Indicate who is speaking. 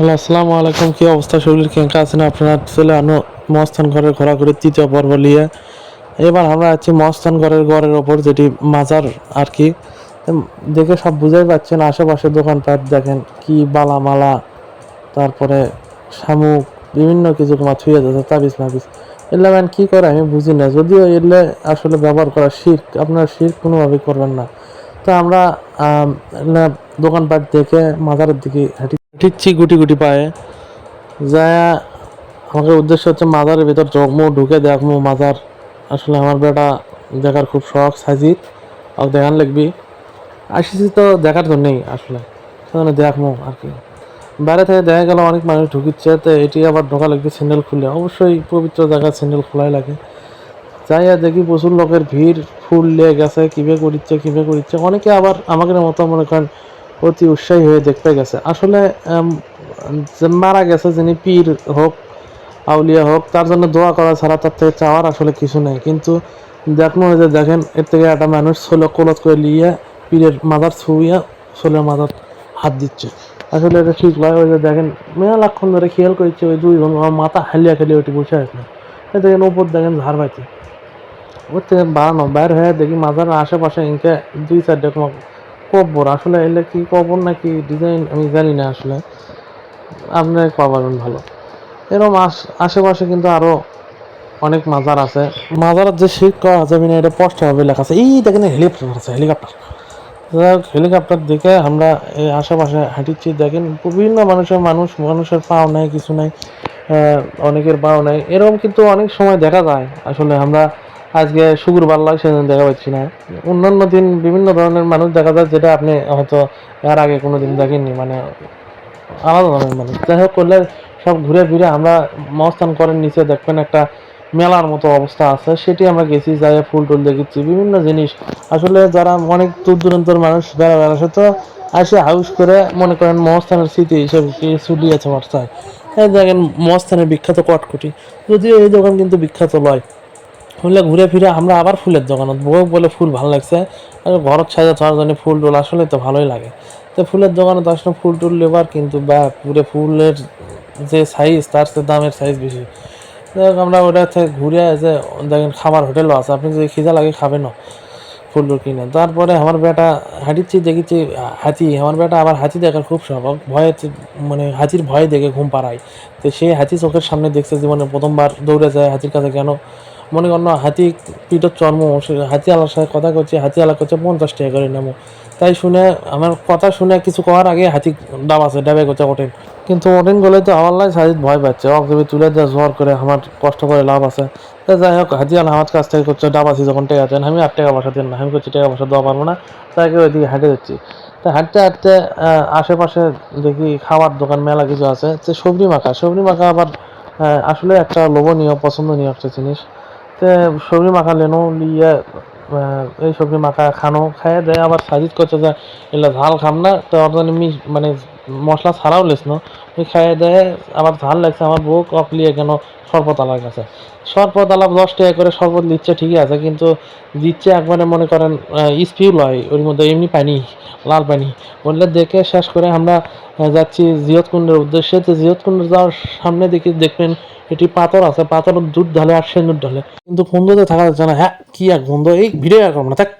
Speaker 1: Hello, আসসালামু আলাইকুম। কি অবস্থা? শরীর কেঙ্কা আছেন? আপনারা চলে আনো মস্তান ঘরের ঘোরাঘুরি তৃতীয় পর্ব নিয়ে। এবার আমরা আছি মস্তান ঘরের ঘরের ওপর, যেটি মাজার আর কি। দেখে সব বুঝাই পাচ্ছেন, আশেপাশে দোকানপাট দেখেন, কি বালা মালা তারপরে শামুক, বিভিন্ন কিছু তোমার থুয়ে যাচ্ছে, তাবিজ মাবিজ। এগুলো ম্যান কি করে? আমি বুঝি না। যদিও এগুলো আসলে ব্যবহার করা শির্ক, আপনার শির্ক কোনোভাবেই করবেন না। তো আমরা দোকানপাট দেখে মাজারের দিকে হাঁটি হাঁটিচ্ছি গুটি গুটি পায়ে। যায়, আমাকে উদ্দেশ্য হচ্ছে মাজারের ভিতর জগমু ঢুকে দেখমু মাজার। আসলে আমার বেটা দেখার খুব শখ, সাজিদ। আর দেখান লাগবি আসিছি তো দেখার জন্যই আসলে। সেখানে দেখমু আর কি। বাইরে থেকে দেখা গেল অনেক মানুষ ঢুকিচ্ছে, তো এটি আবার ঢোকা লাগবে স্যান্ডেল খুলে। অবশ্যই পবিত্র জায়গায় স্যান্ডেল খোলাই লাগে। যাই আর দেখি প্রচুর লোকের ভিড়, ফুল লেগে গেছে, কীভাবে করিচ্ছে কীভাবে করিচ্ছে। অনেকে আবার আমাদের মতো মনে করেন অতি উৎসাহী হয়ে দেখতে গেছে। আসলে মারা গেছে, যিনি পীর হোক, আউলিয়া হোক, তার জন্য দোয়া করা ছাড়া তার থেকে চাওয়ার আসলে কিছু নেই। কিন্তু দেখুন যে দেখেন, এর থেকে একটা মানুষ ষোলো কলত করে লিয়ে পীরের মাথার ছুঁইয়া ষোলোর মাথার হাত দিচ্ছে। আসলে এটা ঠিক নয়, ওই যে দেখেন মেলাক্ষণ ধরে খেয়াল করছে, ওই দুই বোন, আমার মাথা হালিয়া খালি ওটি বসে আছে। এই দেখেন উপর দেখেন ঝাড় পাইছে। ওর থেকে বাড়ানো, বাইর হয়ে দেখি মাথার আশেপাশে ইনকে দুই চারটে কব্বর? আসলে এলে কি কবর নাকি ডিজাইন আমি জানি না আসলে। আপনি পাবেন ভালো। এরকম আশ- আশেপাশে কিন্তু আরও অনেক মাজার আছে। মাজারের যে শিখ করা যাবে না এটা স্পষ্ট ভাবে লেখা আছে। এই দেখেন হেলিকপ্টার আছে হেলিকপ্টার যাই হোক, হেলিকপ্টার দেখে আমরা এই আশেপাশে হাঁটিচ্ছি। দেখেন বিভিন্ন মানুষের মানুষ মানুষের পাও নাই কিছু নাই অনেকের পাও নাই। এরকম কিন্তু অনেক সময় দেখা যায়। আসলে আমরা আজকে শুক্রবার লাগে সেদিন দেখা পাচ্ছি না। অন্যান্য দিন বিভিন্ন ধরনের মানুষ দেখা যায় যেটা আপনি হয়তো এর আগে কোনো দিন দেখেননি মানে আলাদা ধরনের মানুষ। যাই হোক করলে সব ঘুরে ফিরে আমরা মস্তান করেন নিচে দেখবেন একটা মেলার মতো অবস্থা আছে সেটি আমরা গেছি যাই ফুল টুল দেখেছি বিভিন্ন জিনিস। আসলে যারা অনেক দূর দূরান্তর মানুষ বেড়া বেড়াছে তো আসে হাউস করে মনে করেন মহস্থানের স্মৃতি হিসেবে ছুটি আছে বার্তায় এই দেখেন মহস্থানের বিখ্যাত কটকুটি। যদিও এই দোকান কিন্তু বিখ্যাত নয় হলে ঘুরে ফিরে আমরা আবার ফুলের দোকানত। বউ বলে ফুল ভালো লাগছে। আর ঘরত সাজা থাকার জন্য ফুল টুল আসলে তো ভালোই লাগে। তো ফুলের দোকানে তো আসলে ফুল টুল লেবার কিন্তু বা পুরো ফুলের যে সাইজ তার চেয়ে দামের সাইজ বেশি। আমরা ওটা ঘুরে যে, দেখেন খাবার হোটেলও আছে। আপনি যদি খিদা লাগে খাবেনও ফুল টুল কিনে। তারপরে আমার বেটা হাঁটিচ্ছি, দেখেছি হাতি আমার বেটা আবার হাতি দেখার খুব স্বভাব ভয়ে মানে হাতির ভয় দেখে ঘুম পাড়ায়। তো সেই হাতি চোখের সামনে দেখছে জীবনে প্রথমবার দৌড়ে যায় হাতির কাছে কেন? মনে কর না, হাতি পিঠের চর্ম হাতি আলার সাথে কথা করছে হাতি আলা করছে পঞ্চাশ টাকা করে নেব তাই শুনে আমার কথা শুনে কিছু করার আগে হাতি ডাব আছে, ডাবে করছে ওঠেন কিন্তু ওঠেন গেলে তো আমার লাই সাজিদ ভয় পাচ্ছে অকজবি তুলে দেওয়া জোর করে আমার কষ্ট করে লাভ আছে। তা যাই হোক হাতি আলা আমার কাছ থেকে করছে ডাব আছে যখন টাকা দেন, আমি আট টাকা পয়সা দেন না, আমি করছি টাকা পয়সা দেওয়া পারব না তাকে ওইদিকে হাঁটে যাচ্ছি। তা হাঁটতে হাঁটতে আশেপাশে দেখি খাবার দোকান, মেলা কিছু আছে যে সবজি মাখা সবজি মাখা আবার আসলে একটা লোভনীয়, পছন্দনীয় একটা জিনিস। সবজি মাখা লেনো, লিয়া এই সবজি মাখা খানো খাইয়ে দেয় আবার সাজিদ করছে যে এগুলো ঝাল খাম না। তো ওর মিশ মানে মশলা ছাড়াও লেস, না? ওই খাইয়ে দেয় আবার ঝাল লাগছে, আমার বউ কপ লিয়ে কেন শরবত আলার কাছে? শরবত আলাপ দশ টাকা করে শরবত দিচ্ছে, ঠিকই আছে, কিন্তু দিচ্ছে একবারে মনে করেন স্পিউল হয়, ওর মধ্যে এমনি পানি, লাল পানি। বললে দেখে শেষ করে আমরা যাচ্ছি জিয়তকুণ্ডের উদ্দেশ্যে। তো জিয়তকুণ্ড যাওয়ার সামনে দেখি, দেখবেন এটি পাথর আছে পাথর দুধ ঢালে আর সেন্দুর ঢালে। কিন্তু কুন্দতে থাকা যাচ্ছে না হ্যাঁ কি এক বন্ধ এই ভিড়ে করব না থাক।